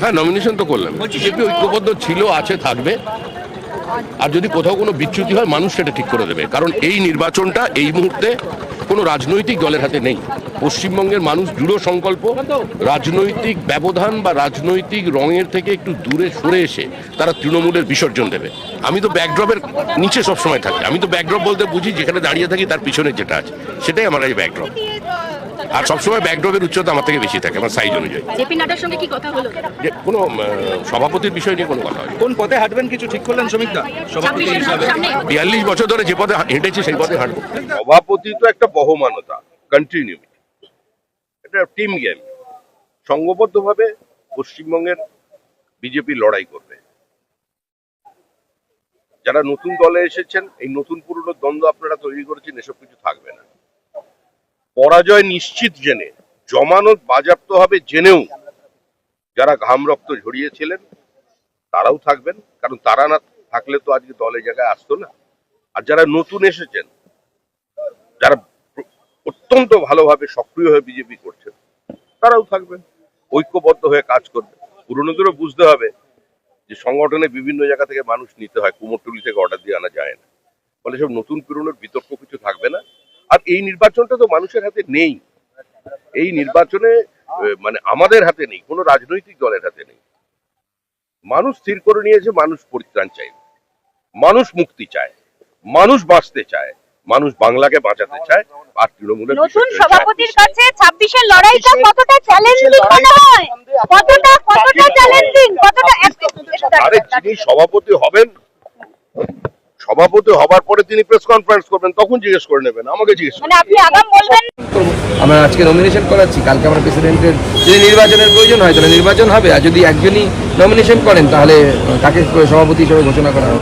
হ্যাঁ নমিনেশন তো করলাম বিজেপি ঐক্যবদ্ধ ছিল আছে থাকবে। আর যদি কোথাও কোনো বিচ্যুতি হয় মানুষ সেটা ঠিক করে দেবে। কারণ এই নির্বাচনটা এই মুহূর্তে কোনো রাজনৈতিক দলের হাতে নেই। পশ্চিমবঙ্গের মানুষ দৃঢ় সংকল্প রাজনৈতিক ব্যবধান বা রাজনৈতিক রঙের থেকে একটু দূরে সরে এসে তারা তৃণমূলের বিসর্জন দেবে। আমি তো ব্যাকড্রপের নিচে সবসময় থাকি। আমি তো ব্যাকড্রপ বলতে বুঝি যেখানে দাঁড়িয়ে থাকি তার পিছনে যেটা আছে। সেটাই আমার কাছে ব্যাকড্রপ আর সবসময় ব্যাকড্রপের উচ্চতা আমার থেকে বেশি থাকে আমার সাইজ অনুযায়ী। জেপি নাড্ডার সঙ্গে কি কথা হলো? যে কোনো সভাপতির বিষয় নিয়ে কোনো কথা হয় কোন পথে হাঁটবেন কিছু ঠিক করলেন শ্রমিকদা সভাপতি হিসাবে। বিয়াল্লিশ বছর ধরে যে পথে হেঁটেছি সেই পথে হাঁটবো। সভাপতি তো একটা বহমানতা কন্টিনিউটি এটা টিম গেম সংঘবদ্ধভাবে পশ্চিমবঙ্গের বিজেপি লড়াই করবে। যারা নতুন দলে এসেছেন এই নতুন পুরনো দ্বন্দ্ব আপনারা তৈরি করেছেন এসব কিছু থাকবে না। পরাজয় নিশ্চিত জেনে, জমানত বাজাপ্ত হবে জেনেও যারা ঘাম রক্ত ঝরিয়েছিলেন, তারাও থাকবেন। কারণ তারা না থাকলে তো আজকে দলে জায়গায় আসতো না। আর যারা নতুন এসেছেন, যারা অত্যন্ত ভালোভাবে সক্রিয় হয়ে বিজেপি করছেন, তারাও থাকবেন। ঐক্যবদ্ধ হয়ে কাজ করবে পুরনোদেরও বুঝতে হবে যে সংগঠনে বিভিন্ন জায়গা থেকে মানুষ নিতে হয়। কুমোরটুলি থেকে অর্ডার দিয়ে আনা যায় না। ফলে সব নতুন পুরনোর বিতর্ক কিছু থাকবে না। আর এই নির্বাচনটা তো মানুষের হাতে নেই। এই নির্বাচনে মানে আমাদের হাতে নেই কোনো রাজনৈতিক দলের হাতে নেই। মানুষ স্থির করে নিয়েছে মানুষ পরিত্রাণ চাই মানুষ মুক্তি চায় মানুষ বাঁচতে চায় মানুষ বাংলাকে বাঁচাতে চায় আর তৃণমূলের নতুন সভাপতির কাছে ছাব্বিশের লড়াইটা কতটা চ্যালেঞ্জিং মনে হয়? কতটা কতটা চ্যালেঞ্জিং কতটা আরে যিনি সভাপতি হবেন সভাপতি হবার পরে তিনি প্রেস কনফারেন্স করবেন তখন জিজ্ঞেস করে নেবেন আমাকে জিজ্ঞেস মানে আপনি আগাম বলবেন? আমরা আজকে নমিনেশন করাচ্ছি কালকে আমরা প্রেসিডেন্টের যদি নির্বাচনের প্রয়োজন হয় তাহলে নির্বাচন হবে আর যদি একজনই নমিনেশন করেন তাহলে তাকে সভাপতি হিসেবে ঘোষণা করা হবে।